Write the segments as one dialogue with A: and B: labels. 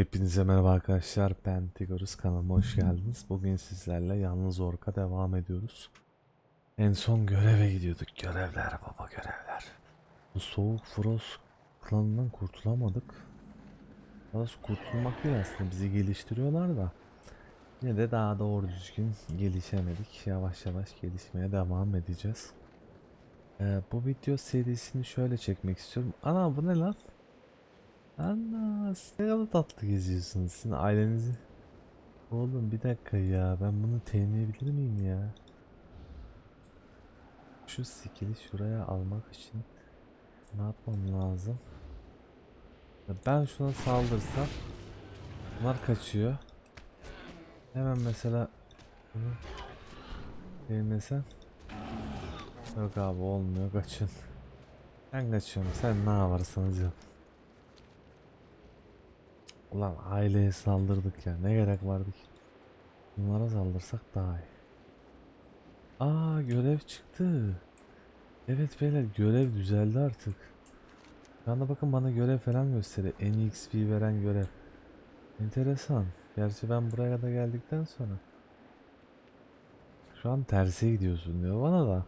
A: Hepinize merhaba arkadaşlar. Ben Tigorus kanalıma hoş geldiniz. Bugün sizlerle Yalnız Ork'a devam ediyoruz. En son göreve gidiyorduk. Görevler baba görevler. Bu soğuk Frost klanından kurtulamadık. Biraz kurtulmak değil aslında. Bizi geliştiriyorlar da. Yine de daha doğru düzgün gelişemedik. Yavaş yavaş gelişmeye devam edeceğiz. Ee, bu video serisini şöyle çekmek istiyorum. Ana bu ne lan? Ana ne kadar tatlı geziyorsunuz sizin ailenizi. Oğlum bir dakika ya ben bunu tenleyebilir miyim ya? Şu skill'i şuraya almak için ne yapmam lazım? Ben şuna saldırsam bunlar kaçıyor. Hemen mesela bunu denesem Yok abi olmuyor kaçın. Ben kaçıyorum sen ne yaparsanız yapın. Ulan aileye saldırdık ya. Ne gerek vardı ki? Bunlara saldırsak daha iyi. Aa görev çıktı. Evet beyler görev düzeldi artık. Şu anda bakın bana görev falan gösteriyor. En iyi XP veren görev. Enteresan. Gerçi ben buraya kadar geldikten sonra. Şu an terse gidiyorsun diyor bana da.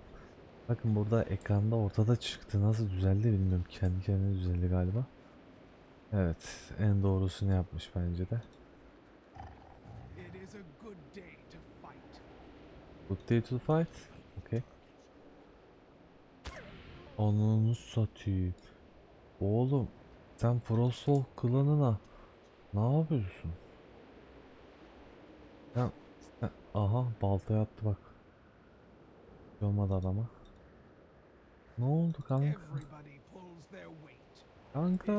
A: Bakın burada ekranda ortada çıktı. Nasıl düzeldi bilmiyorum. Kendi kendine düzeldi galiba. Evet, en doğrusunu yapmış bence de.
B: Good day to fight.
A: Okay. Ananı satayım. Oğlum, sen Frostwolf klanına ne yapıyorsun? Ya, sen, aha baltaya attı bak. Olmadı adama. Ne oldu kanka? Kanka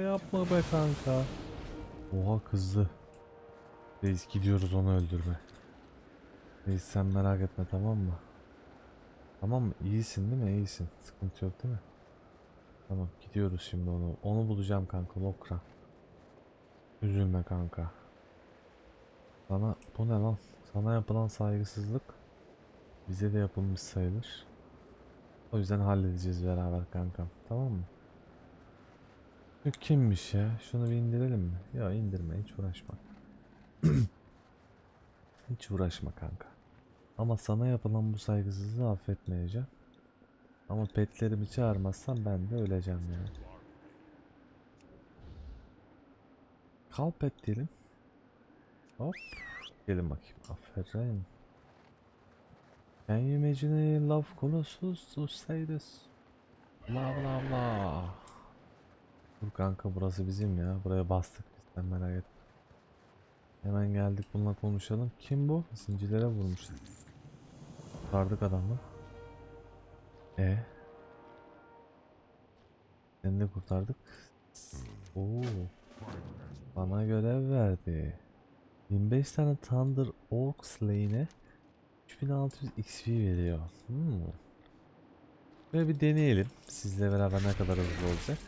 A: yapma be kanka. Oha kızdı. Reis gidiyoruz onu öldürme. Reis sen merak etme tamam mı? Tamam mı? İyisin değil mi? İyisin. Sıkıntı yok değil mi? Tamam gidiyoruz şimdi onu. Onu bulacağım kanka Lokra. Üzülme kanka. Sana bu ne lan? Sana yapılan saygısızlık bize de yapılmış sayılır. O yüzden halledeceğiz beraber kankam. Tamam mı? Kimmiş ya? Şunu bir indirelim mi? Ya indirme hiç uğraşma. hiç uğraşma kanka. Ama sana yapılan bu saygısızlığı affetmeyeceğim. Ama petlerimi çağırmazsan ben de öleceğim yani. Kal pet diyelim. Hop. Gelin bakayım. Aferin. Can you imagine a love colossus to say this? Bla bla bla. Dur kanka burası bizim ya. Buraya bastık biz sen merak etme. Hemen geldik bununla konuşalım. Kim bu? Zincirlere vurmuş. Kurtardık adamı. E. Seni de kurtardık. Oo. Bana görev verdi. 25 tane Thunder Orc Slay'ine 3600 XP veriyor. Hmm. Böyle bir deneyelim. Sizle beraber ne kadar hızlı olacak.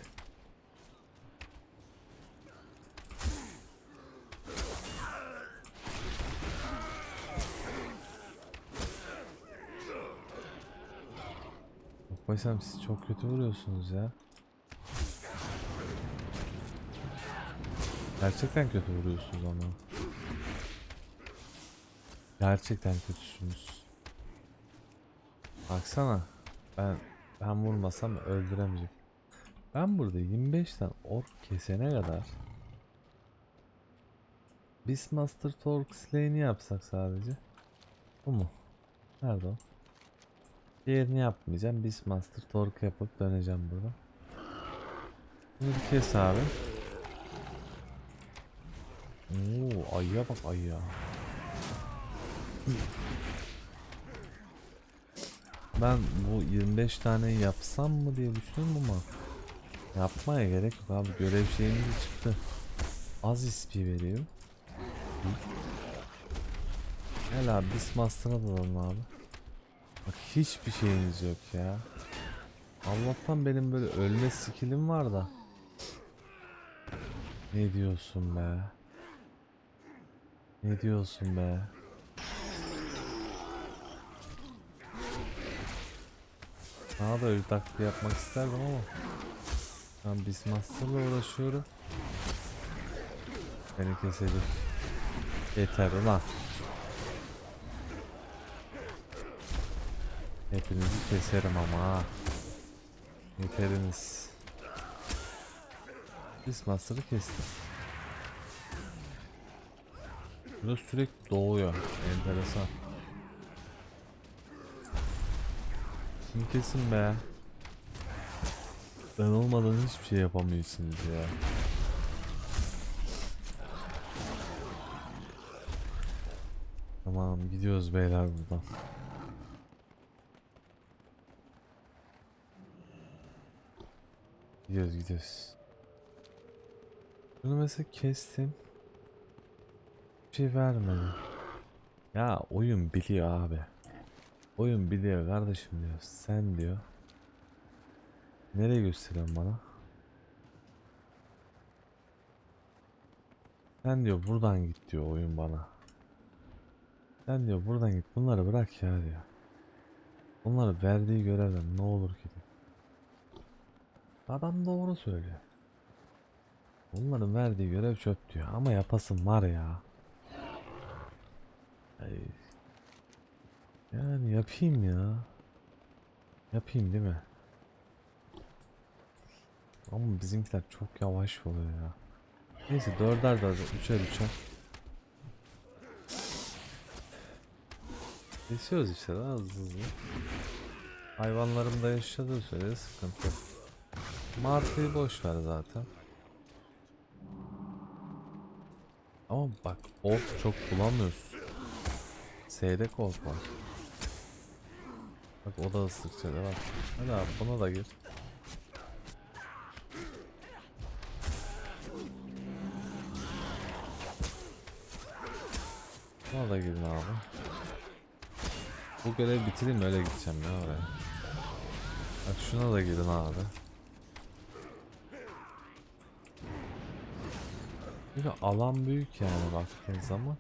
A: Bakmaysam siz çok kötü vuruyorsunuz ya. Gerçekten kötü vuruyorsunuz ama. Gerçekten kötüsünüz. Baksana. Ben ben vurmasam öldüremeyecek. Ben burada 25 tane ork kesene kadar Beastmaster Torque Slay'ini yapsak sadece. Bu mu? Nerede o? Diğerini yapmayacağım. Beastmaster Torque yapıp döneceğim burada. Bunu bir kes abi. Oo, ayıya bak ayıya. Ben bu 25 tane yapsam mı diye düşündüm ama yapmaya gerek yok abi görev şeyimiz çıktı. Az XP veriyor. Gel abi Beastmaster'a dalalım abi. Bak hiçbir şeyiniz yok ya. Allah'tan benim böyle ölme skillim var da. Ne diyorsun be? Ne diyorsun be? Daha da öyle taktiği yapmak isterdim ama Ben Beastmaster'la uğraşıyorum. Beni kesecek. Yeter ulan. Hepinizi keserim ama ha. Yeteriniz. Biz Master'ı kestik. Burada sürekli doğuyor. Enteresan. Kim kesin be? Ben olmadan hiçbir şey yapamıyorsunuz ya. Tamam gidiyoruz beyler buradan. Gidiyoruz gidiyoruz. Bunu mesela kestim. Bir şey vermedi. Ya oyun biliyor abi. Oyun biliyor kardeşim diyor. Sen diyor. Nereye gösteriyorsun bana? Sen diyor buradan git diyor oyun bana. Sen diyor buradan git bunları bırak ya diyor. Bunları verdiği görevden ne olur ki. Adam doğru söylüyor. Bunların verdiği görev çöp diyor ama yapasın var ya. Yani yapayım ya. Yapayım değil mi? Ama bizimkiler çok yavaş oluyor ya. Neyse dörder dörder, üçer üçer. Kesiyoruz işte daha hızlı hızlı. Hayvanlarım da yaşadığı sürece sıkıntı. Martıyı boş ver zaten. Ama bak ork çok bulamıyorsun. Seyrek ork var. Bak o da ıslıkça da var. Hadi abi buna da gir. Buna da girin abi. Bu görevi bitireyim öyle gideceğim ya oraya. Bak şuna da gidin abi. De alan büyük yani baktığın zaman.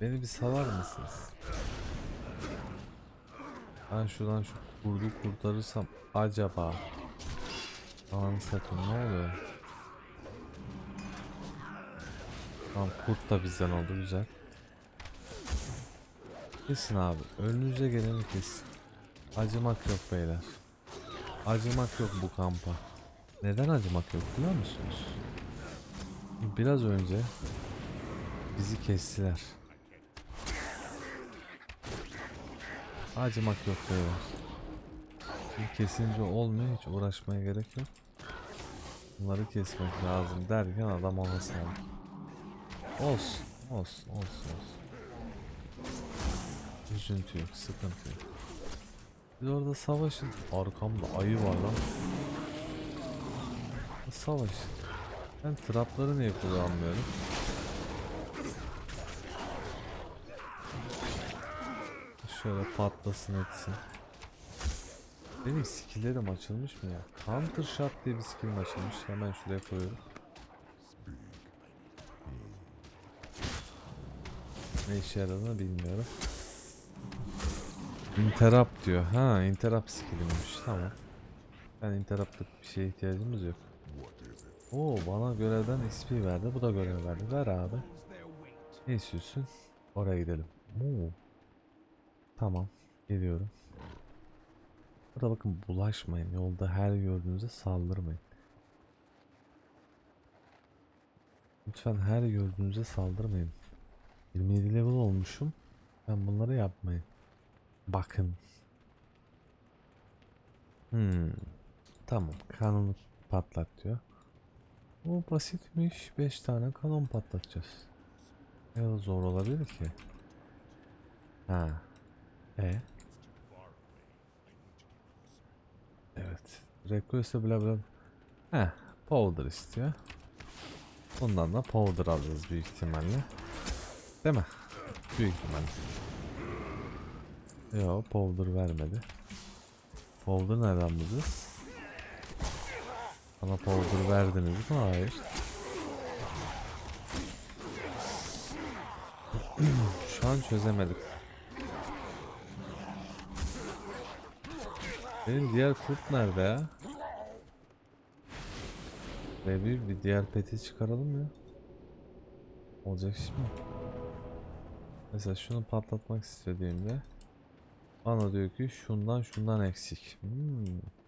A: Beni bir salar mısınız? Ben şuradan şu kurdu kurtarırsam acaba Ananı satayım ne oluyor? Tamam kurt da bizden oldu güzel. Kesin abi önünüze geleni kesin. Acımak yok beyler. Acımak yok bu kampa. Neden acımak yok biliyor musunuz? Biraz önce bizi kestiler. Acımak yok beyler. Şimdi kesince olmuyor hiç uğraşmaya gerek yok. Bunları kesmek lazım derken adam ona sağlık. Olsun, olsun, olsun, olsun. Üzüntü yok, sıkıntı yok. Biz orada savaşın. Arkamda ayı var lan. Savaşın. Ben trapları niye kullanmıyorum? Şöyle patlasın etsin. Benim skill'lerim açılmış mı ya? Counter shot diye bir skill'im açılmış. Hemen şuraya koyuyorum. Ne işe yaradığını bilmiyorum. Interrupt diyor. Ha, interrupt skill'iymiş. Tamam. Yani interrupt'lık bir şeye ihtiyacımız yok. Oo, bana görevden XP verdi. Bu da görev verdi. Ver abi. Ne istiyorsun? Oraya gidelim. Oo. Tamam. Geliyorum. Burada bakın bulaşmayın. Yolda her gördüğünüzde saldırmayın. Lütfen her gördüğünüzde saldırmayın. 27 level olmuşum. Ben bunları yapmayın. Bakın. Hmm. Tamam. Kanonu patlat diyor. O basitmiş. 5 tane kanon patlatacağız. Ne kadar zor olabilir ki? Ha. E. Evet. Request'e bla bla. Heh. Powder istiyor. Bundan da powder alırız büyük ihtimalle. Değil mi? Büyük ihtimalle. Yo powder vermedi. Powder nereden bulacağız? Bana powder verdiniz mi? Hayır. Şu an çözemedik. Benim diğer kurt nerede ya? Ve bir, bir diğer peti çıkaralım ya. Olacak mi? Mesela şunu patlatmak istediğimde bana diyor ki şundan şundan eksik. Hmm.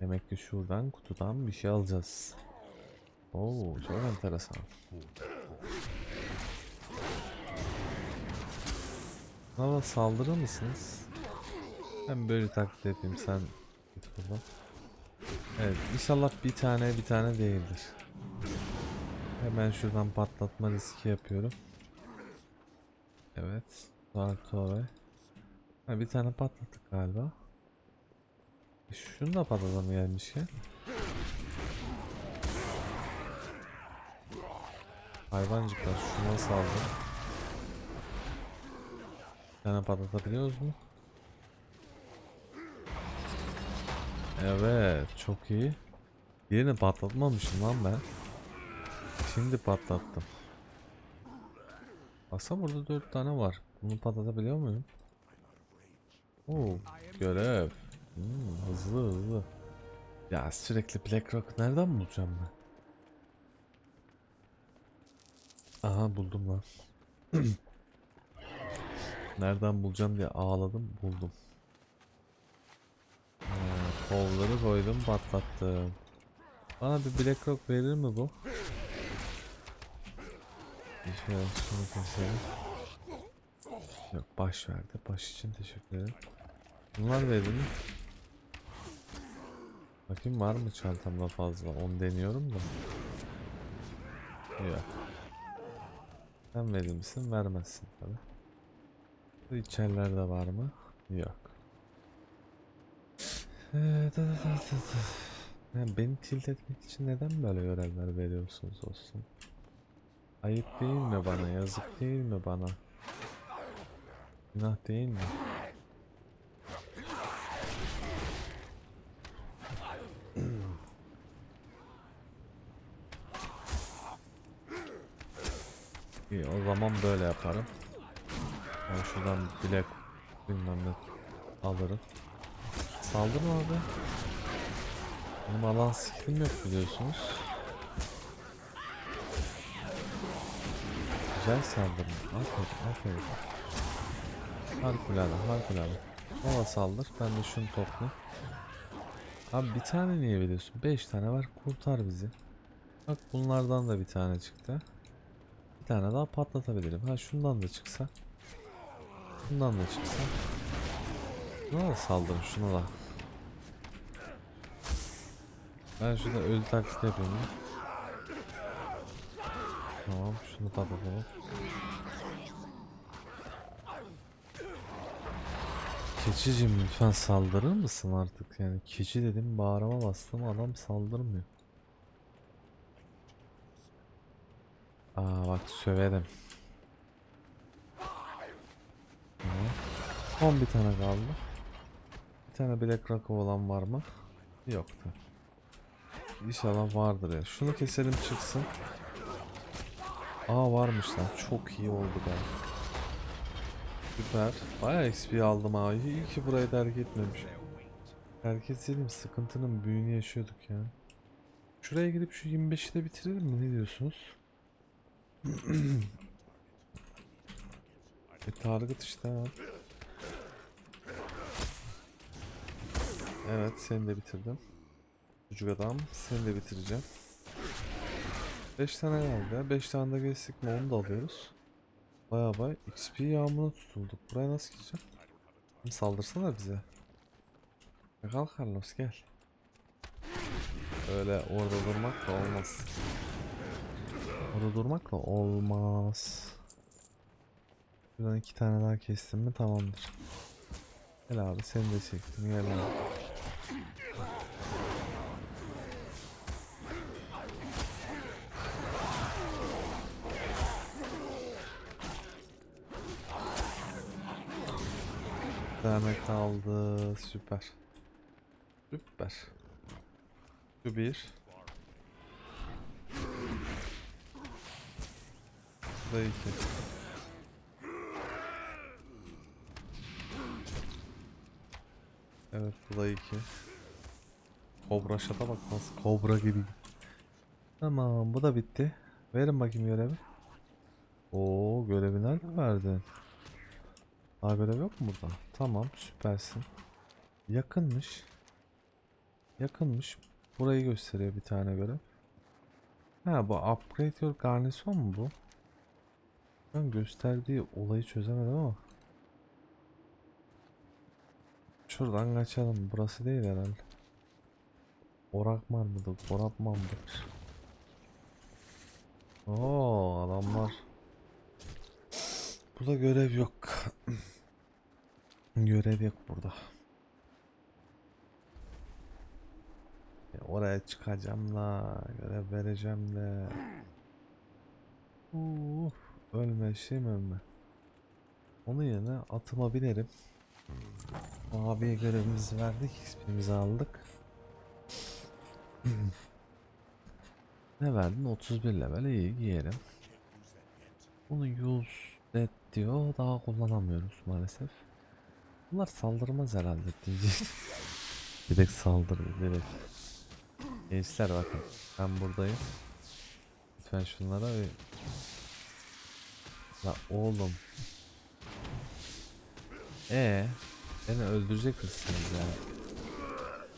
A: Demek ki şuradan kutudan bir şey alacağız. Oo çok enteresan. Bana saldırır mısınız? Ben böyle taklit yapayım sen git buradan. Evet inşallah bir tane bir tane değildir. Hemen şuradan patlatma riski yapıyorum. Evet. Sartore. Ha, bir tane patlattık galiba. Şunu da patlatalım gelmişken. Hayvancıklar şuna saldı. Bir tane patlatabiliyoruz mu? Evet, çok iyi. Diğerini patlatmamışım lan ben. Şimdi patlattım. Aslında burada dört tane var. Bunu patlatabiliyor muyum? Oo, görev. Hmm, hızlı hızlı. Ya sürekli Blackrock nereden bulacağım ben? Aha buldum lan. nereden bulacağım diye ağladım buldum. Ha, kolları koydum patlattım. Bana bir Blackrock verir mi bu? Bir şunu keselim. Yok baş verdi. Baş için teşekkür ederim. Bunlar verir mi? Bakayım var mı çantamda fazla? Onu deniyorum da. Yok. Sen verir misin? Vermezsin tabi. Bu içerlerde var mı? Yok. Ee, da, da, da, da, da. Ya beni tilt etmek için neden böyle görevler veriyorsunuz olsun? Ayıp değil mi bana? Yazık değil mi bana? Günah değil mi? İyi o zaman böyle yaparım. Ben şuradan bilek bilmem ne alırım. Saldırma abi. Benim alan skillim yok biliyorsunuz. Güzel saldırma. Aferin aferin. Harikulade harikulade. Bana saldır ben de şunu topla. Abi bir tane niye veriyorsun? 5 tane var kurtar bizi. Bak bunlardan da bir tane çıktı. Bir tane daha patlatabilirim. Ha şundan da çıksa. Bundan da çıksa. Şuna da saldırın şuna da. Ben şurada ölü taklit yapayım ya. Tamam şunu patlatalım. Keçicim lütfen saldırır mısın artık yani keçi dedim bağrıma bastım adam saldırmıyor. Aa bak söverim. Son bir tane kaldı. Bir tane Black Rock olan var mı? Yoktu. İnşallah vardır ya. Şunu keselim çıksın. Aa varmış lan. Çok iyi oldu be. Süper. Bayağı XP aldım ha. İyi ki burayı terk etmemiş. Terk etseydim sıkıntının büyüğünü yaşıyorduk ya. Şuraya gidip şu 25'i de bitirelim mi? Ne diyorsunuz? E target işte. Evet seni de bitirdim. Çocuk adam seni de bitireceğim. 5 tane kaldı. 5 tane de geçtik mi onu da alıyoruz. Baya baya XP yağmuruna tutulduk. Buraya nasıl gideceğim? Saldırsana bize. Ya Kal Carlos gel. Öyle orada durmak da olmaz. Orada durmak da olmaz. Şuradan iki tane daha kestim mi tamamdır. Gel abi seni de çektim gel abi. Tane kaldı. Süper. Süper. Şu bir. İki. Evet bu da iki. Kobra şata bak nasıl kobra gibi. Tamam bu da bitti. Verin bakayım görevi. Oo görevi nerede verdin? Daha görev yok mu burada? Tamam süpersin. Yakınmış. Yakınmış. Burayı gösteriyor bir tane görev. Ha bu upgrade your garnison mu bu? Ben gösterdiği olayı çözemedim ama. Şuradan kaçalım. Burası değil herhalde. Orakman mıdır? Orapman mıdır? Oo adamlar. Burada görev yok. görev yok burada. Ya oraya çıkacağım la. Görev vereceğim de. Uf, ölme şey mi ölme. Onun yerine atıma binerim. Abiye görevimizi verdik. XP'mizi aldık. ne verdin? 31 level iyi giyerim. Bunu use et diyor. Daha kullanamıyoruz maalesef. Bunlar saldırmaz herhalde diyeceğim. direkt saldırıyor direkt. Gençler bakın ben buradayım. Lütfen şunlara bir... La oğlum. E beni öldürecek misiniz ya?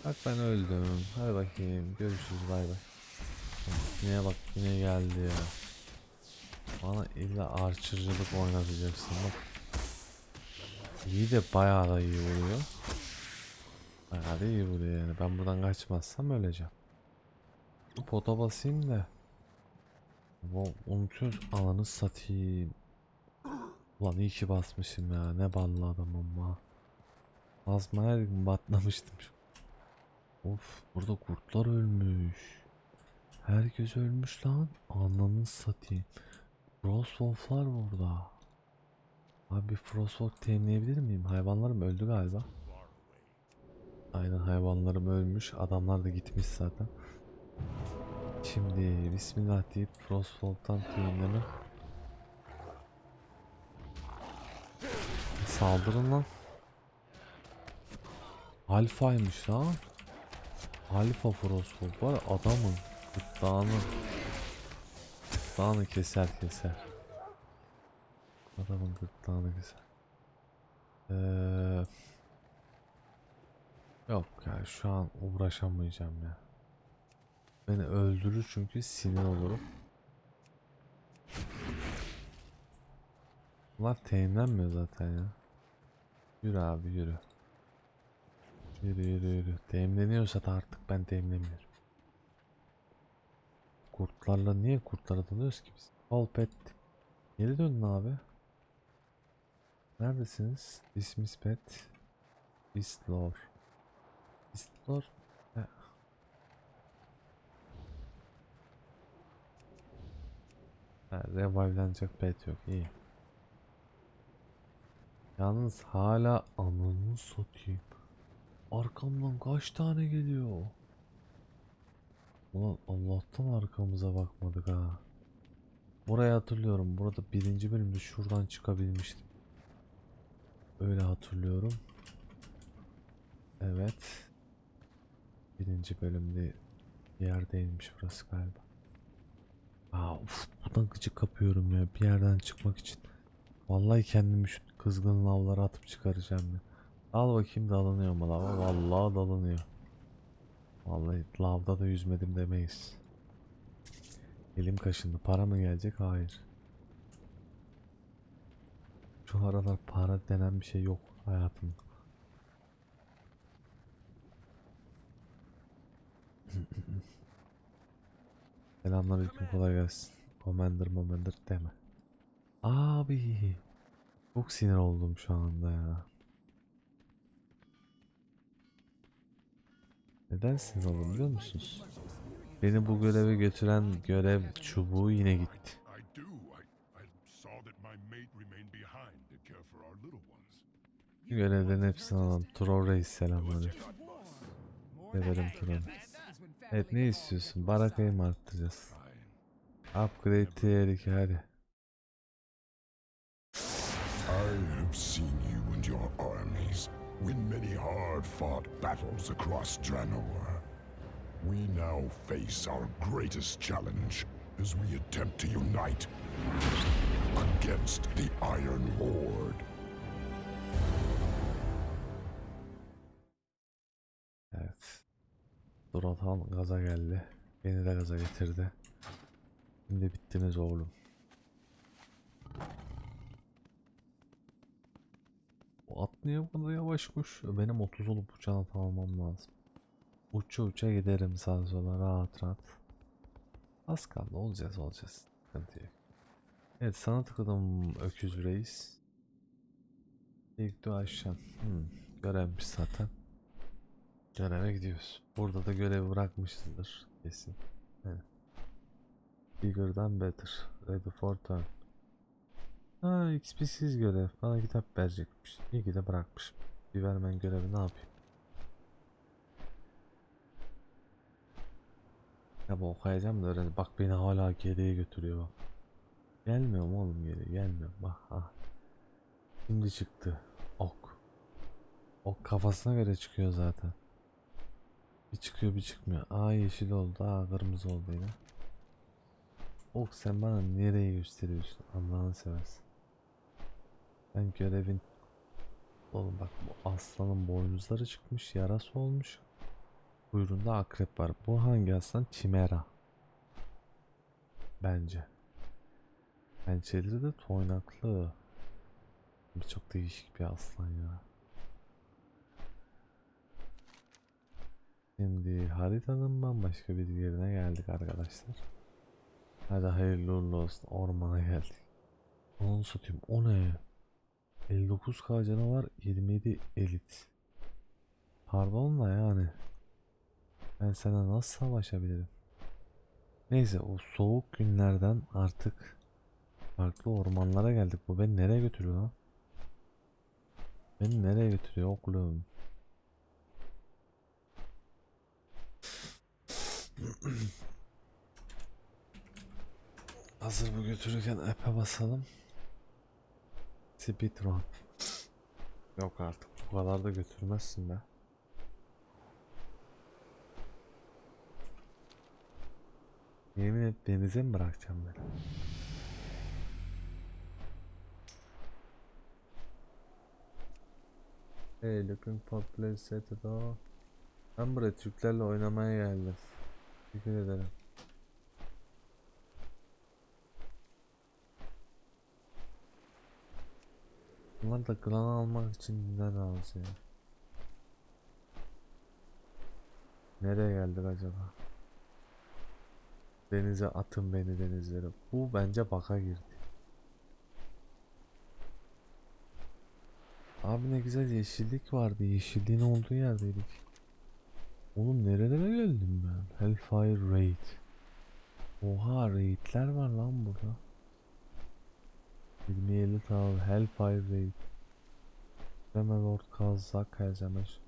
A: Bak ben öldüm. Hadi bakayım. Görüşürüz bay bay. Yine bak yine geldi ya. Bana illa archer'cılık oynatacaksın bak. İyi de bayağı da iyi vuruyor. Bayağı da iyi vuruyor yani. Ben buradan kaçmazsam öleceğim. Pota basayım da. Unutuyoruz. Ananı satayım. Ulan iyi ki basmışım ya. Ne ballı adamım ha. Basma her gün batlamıştım. Of burada kurtlar ölmüş. Herkes ölmüş lan. Ananı satayım. Frostwolf'lar burada. Abi Frostwolf temizleyebilir miyim? Hayvanlarım öldü galiba. Aynen hayvanlarım ölmüş. Adamlar da gitmiş zaten. Şimdi Bismillah deyip Frostwolf'tan temizleme. Saldırın lan. Alfaymış lan. Alfa Frostwolf var adamın gırtlağını gırtlağını keser keser. Adamın gırtlağını keser. Ee, yok ya şu an uğraşamayacağım ya. Beni öldürür çünkü sinir olurum. Bunlar teyimlenmiyor zaten ya. Yürü abi yürü. Yürü yürü yürü. Teyimleniyorsa da artık ben teyimlemiyorum. Kurtlarla niye kurtlara dalıyoruz ki biz? Al pet. Geri dönün abi. Neredesiniz? Dismiss pet. Istlor. Istlor. He. Ha, revive'lanacak pet yok. iyi. Yalnız hala ananı satayım. Arkamdan kaç tane geliyor? Ulan Allah'tan arkamıza bakmadık ha. Burayı hatırlıyorum. Burada birinci bölümde şuradan çıkabilmiştim. Öyle hatırlıyorum. Evet. Birinci bölümde yerdeymiş burası galiba. Aa uf, buradan gıcık kapıyorum ya bir yerden çıkmak için. Vallahi kendimi şu kızgın lavlara atıp çıkaracağım ya. Al bakayım dalanıyor mu lava? Vallahi dalanıyor. Vallahi lavda da yüzmedim demeyiz. Elim kaşındı. Para mı gelecek? Hayır. Şu aralar para denen bir şey yok hayatımda. Selamünaleyküm kolay gelsin. Commander Commander deme. Abi. Çok sinir oldum şu anda ya. Neden sinir oldum biliyor musunuz? Beni bu göreve götüren görev çubuğu yine gitti. Görevlerin hepsini alalım. Troll Reis selamünaleyküm. Severim Troll. Evet ne istiyorsun? Barakayı mı arttıracağız? Upgrade tier 2 hadi.
C: I have seen you and your armies win many hard-fought battles across Draenor. We now face our greatest challenge as we attempt to unite against the Iron Horde.
A: Evet. Duratan gaza geldi. Beni de gaza getirdi. Şimdi bittiniz oğlum. At niye bu kadar yavaşmış? Benim 30 olup uçağını tamamlamam lazım. Uça uça giderim sağa sola rahat rahat. Az kaldı olacağız olacağız. Sıkıntı yok. Evet sana tıkladım öküz reis. İlk dua aşağı. Hmm, görevmiş zaten. Göreve gidiyoruz. Burada da görevi bırakmışızdır kesin. Evet. Bigger than better. Ready for turn. Ha XP'siz görev. Bana kitap verecekmiş. İyi ki de bırakmışım. Bir vermen görevi ne yapayım? Ya bu okuyacağım da öğren. Bak beni hala geriye götürüyor bak. Gelmiyorum oğlum geri gelmiyorum. Bak ha. Şimdi çıktı. Ok. Ok kafasına göre çıkıyor zaten. Bir çıkıyor bir çıkmıyor. Aa yeşil oldu. Aa kırmızı oldu yine. Ok sen bana nereye gösteriyorsun? Allah'ını seversen. Ben görevin... Oğlum bak bu aslanın boynuzları çıkmış. Yarası olmuş. Kuyruğunda akrep var. Bu hangi aslan? Çimera. Bence. Pençeleri de toynaklı. Bir çok değişik bir aslan ya. Şimdi haritanın bambaşka bir yerine geldik arkadaşlar. Hadi hayırlı uğurlu olsun. Ormana geldik. Onu satayım. O ne? 59k canavar 27 elit. Pardon da yani. Ben sana nasıl savaşabilirim? Neyse o soğuk günlerden artık farklı ormanlara geldik. Bu beni nereye götürüyor lan? Beni nereye götürüyor oğlum? Hazır bu götürürken app'e basalım. Speedrun. Yok artık bu kadar da götürmezsin be. Yemin et denize mi bırakacağım beni? Hey looking for place set it all. Ben buraya Türklerle oynamaya geldim. Teşekkür ederim. Bunlar da klan almak için ne lazım ya? Nereye geldik acaba? Denize atın beni denizlere. Bu bence baka girdi. Abi ne güzel yeşillik vardı. Yeşilliğin olduğu yerdeydik. Oğlum nerelere geldim ben? Hellfire Raid. Oha raidler var lan burada. 27 Tower Hellfire Raid. Hemen Lord Kazak Kazamış.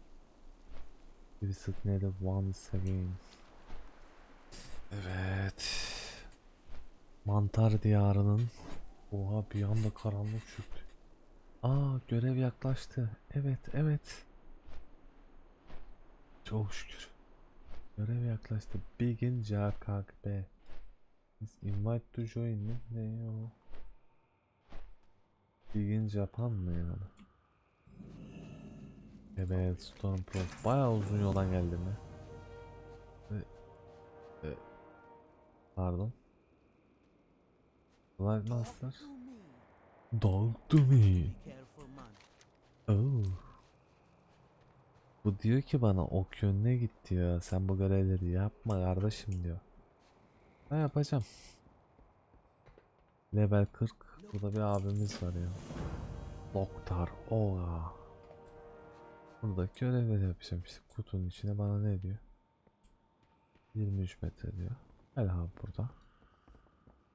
A: Visit Native once again. Evet. Mantar diyarının Oha bir anda karanlık çöktü. Aa görev yaklaştı. Evet evet. Çok şükür. Görev yaklaştı. Begin JKB. Invite to join mi? Ne o? Begin Japan mı yani? Evet Storm Pro. Bayağı uzun yoldan geldim ya. Ve- e, Pardon. Light Master. Dog to me. Oh. Bu diyor ki bana ok yönüne git diyor. Sen bu görevleri yapma kardeşim diyor. Ben yapacağım. Level 40. Burada bir abimiz var ya. Doktor Oga. Buradaki görevleri yapacağım işte. Kutunun içine bana ne diyor? 23 metre diyor. Abi burada.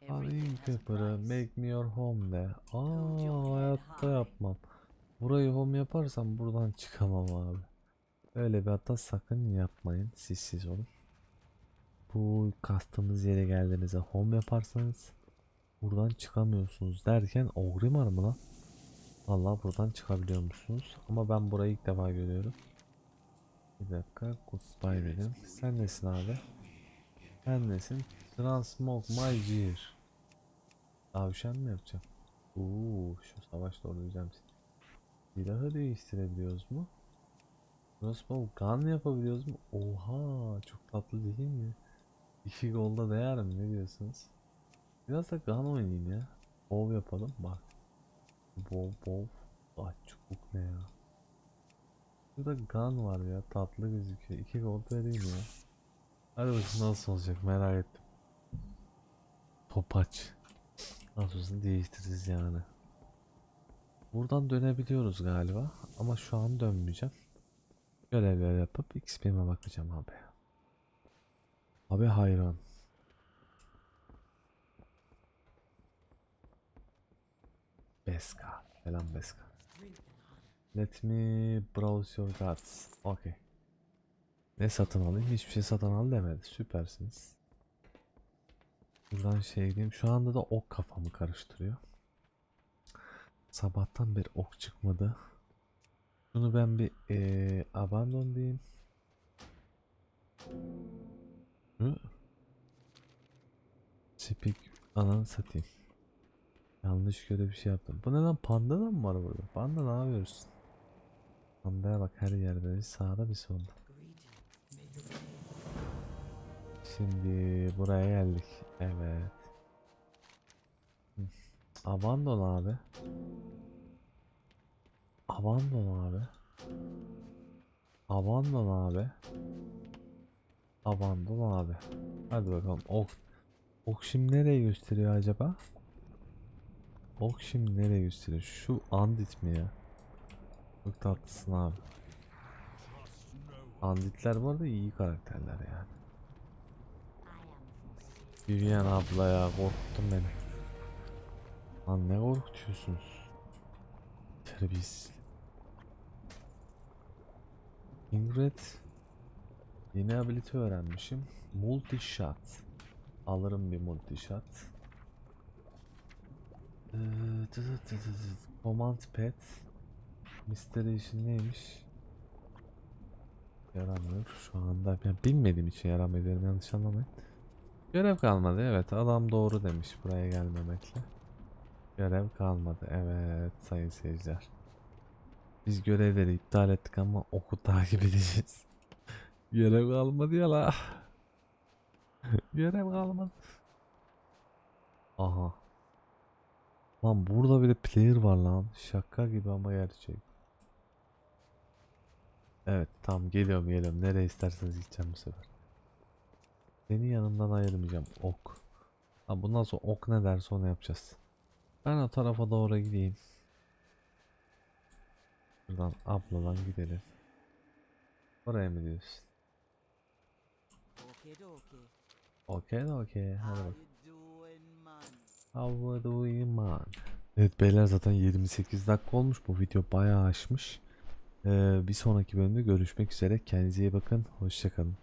A: Alayım Keeper'ı make me your home de. Aa hayatta yapmam. Burayı home yaparsam buradan çıkamam abi. Öyle bir hata sakın yapmayın. Siz siz olun. Bu kastığınız yere geldiğinizde home yaparsanız buradan çıkamıyorsunuz derken Ogrimmar mı lan? Vallahi buradan çıkabiliyor musunuz? Ama ben burayı ilk defa görüyorum. Bir dakika goodbye dedim. Sen nesin abi? Sen nesin? Transmog my gear. Tavşan mı yapacağım? Oo, şu savaşta oynayacağım. Silahı değiştirebiliyoruz mu? Crossbow gun yapabiliyoruz mu? Oha çok tatlı değil mi? İki golda değer mi? Ne diyorsunuz? Biraz da gun oynayayım ya. Bow yapalım bak. Bow bow. Ah çubuk ne ya? Burada gun var ya tatlı gözüküyor. İki gold vereyim ya. Hadi bakayım nasıl olacak merak ettim. Topaç. Nasıl değiştiririz yani. Buradan dönebiliyoruz galiba ama şu an dönmeyeceğim. Görevler yapıp XP'me bakacağım abi. Abi hayran. Beska. Selam Beska. Let me browse your cards. Okay. Ne satın alayım? Hiçbir şey satın al demedi. Süpersiniz. Buradan şey diyeyim. Şu anda da ok kafamı karıştırıyor. Sabahtan beri ok çıkmadı. Bunu ben bir eee abandon diyeyim. Hı? Speak ananı satayım. Yanlış göre bir şey yaptım. Bu ne lan panda da mı var burada? Panda ne yapıyorsun? Pandaya bak her yerde bir sağda bir solda. Şimdi buraya geldik. Evet. Abandon abi. Abandon abi. Abandon abi. Abandon abi. Hadi bakalım. Ok. Ok şimdi nereye gösteriyor acaba? Ok şimdi nereye gösteriyor? Şu andit mi ya? Çok tatlısın abi. Anditler bu arada iyi karakterler yani. Vivian abla ya korkuttun beni. Lan ne korkutuyorsunuz? Terbiyesiz. Ingrid Yeni ability öğrenmişim. Multi shot. Alırım bir multi shot. Command pet. Mystery için neymiş? Yaramıyor şu anda. Ben bilmediğim için yaramıyor yanlış anlamayın. Görev kalmadı evet adam doğru demiş buraya gelmemekle. Görev kalmadı evet sayın seyirciler. Biz görevleri iptal ettik ama oku takip edeceğiz. Görev kalmadı ya la. Görev kalmadı. Aha. Lan burada bile player var lan. Şaka gibi ama gerçek. Evet tamam geliyorum geliyorum. Nereye isterseniz gideceğim bu sefer. Seni yanımdan ayırmayacağım. Ok. Ha, bundan sonra ok ne derse onu yapacağız. Ben o tarafa doğru gideyim. Buradan abladan gidelim. Oraya mı diyorsun?
D: Okay, okay.
A: Okey de okey. Hadi
D: How
A: How do you man? Evet beyler zaten 28 dakika olmuş. Bu video bayağı aşmış. Ee, bir sonraki bölümde görüşmek üzere. Kendinize iyi bakın. Hoşçakalın.